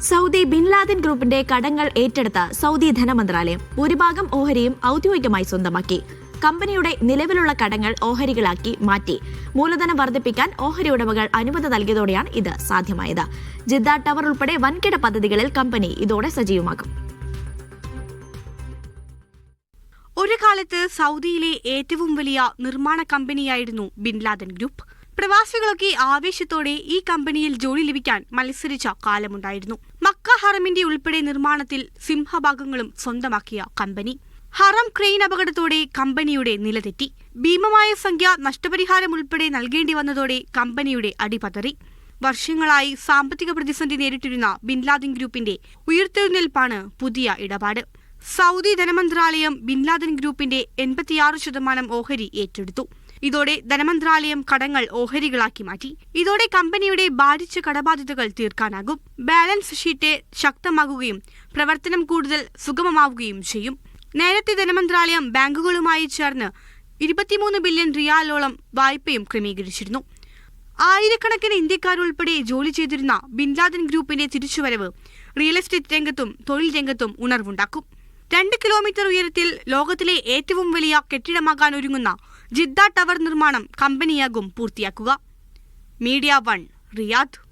Saudi bin Laden ഗ്രൂപ്പിന്റെ കടങ്ങൾ ഏറ്റെടുത്ത സൗദി ധനമന്ത്രാലയം ഭൂരിഭാഗം ഓഹരിയും ഔദ്യോഗികമായി സ്വന്തമാക്കി. കമ്പനിയുടെ നിലവിലുള്ള കടങ്ങൾ ഓഹരികളാക്കി മാറ്റി. മൂലധനം വർദ്ധിപ്പിക്കാൻ ഓഹരി ഉടമകൾ അനുമതി നൽകിയതോടെയാണ് ഇത് സാധ്യമായത്. ജിദ്ദ ടവർ ഉൾപ്പെടെ വൻകിട പദ്ധതികളിൽ കമ്പനി ഇതോടെ സജീവമാകും ഒരു കാലത്ത് സൗദിയിലെ ഏറ്റവും വലിയ നിർമ്മാണ കമ്പനിയായിരുന്നു ബിൻലാദൻ ഗ്രൂപ്പ്. പ്രവാസികളൊക്കെ ആവേശത്തോടെ ഈ കമ്പനിയിൽ ജോലി ലഭിക്കാൻ മത്സരിച്ച കാലമുണ്ടായിരുന്നു. മക്ക ഹറമിന്റെ ഉൾപ്പെടെ നിർമ്മാണത്തിൽ സിംഹഭാഗങ്ങളും സ്വന്തമാക്കിയ കമ്പനി. ഹറം ക്രെയിൻ അപകടത്തോടെ കമ്പനിയുടെ നിലതെറ്റി. ഭീമമായ സംഖ്യ നഷ്ടപരിഹാരം ഉൾപ്പെടെ നൽകേണ്ടി വന്നതോടെ കമ്പനിയുടെ അടിപതറി. വർഷങ്ങളായി സാമ്പത്തിക പ്രതിസന്ധി നേരിട്ടിരുന്ന ബിൻലാദിൻ ഗ്രൂപ്പിന്റെ ഉയർത്തെഴുന്നേൽപ്പാണ് പുതിയ ഇടപാട്. സൗദി ധനമന്ത്രാലയം ബിൻലാദിൻ ഗ്രൂപ്പിന്റെ എൺപത്തിയാറ് ശതമാനം ഓഹരി ഏറ്റെടുത്തു. ഇതോടെ ധനമന്ത്രാലയം കടങ്ങൾ ഓഹരികളാക്കി മാറ്റി. ഇതോടെ കമ്പനിയുടെ ബാധിച്ച കടബാധ്യതകൾ തീർക്കാനാകും. ബാലൻസ് ഷീറ്റ് ശക്തമാകുകയും പ്രവർത്തനം കൂടുതൽ സുഗമമാവുകയും ചെയ്യും. നേരത്തെ ധനമന്ത്രാലയം ബാങ്കുകളുമായി ചേർന്ന് ഇരുപത്തിമൂന്ന് ബില്യൺ റിയാലോളം വായ്പയും ക്രമീകരിച്ചിരുന്നു. ആയിരക്കണക്കിന് ഇന്ത്യക്കാരുൾപ്പെടെ ജോലി ചെയ്തിരുന്ന ബിൻലാദൻ ഗ്രൂപ്പിന്റെ തിരിച്ചുവരവ് റിയൽ എസ്റ്റേറ്റ് രംഗത്തും തൊഴിൽ രംഗത്തും ഉണർവുണ്ടാക്കും. രണ്ട് കിലോമീറ്റർ ഉയരത്തിൽ ലോകത്തിലെ ഏറ്റവും വലിയ കെട്ടിടമാകാൻ ഒരുങ്ങുന്ന ജിദ്ദ ടവർ നിർമ്മാണം കമ്പനിയാകും പൂർത്തിയാക്കുക. Media one Riyadh.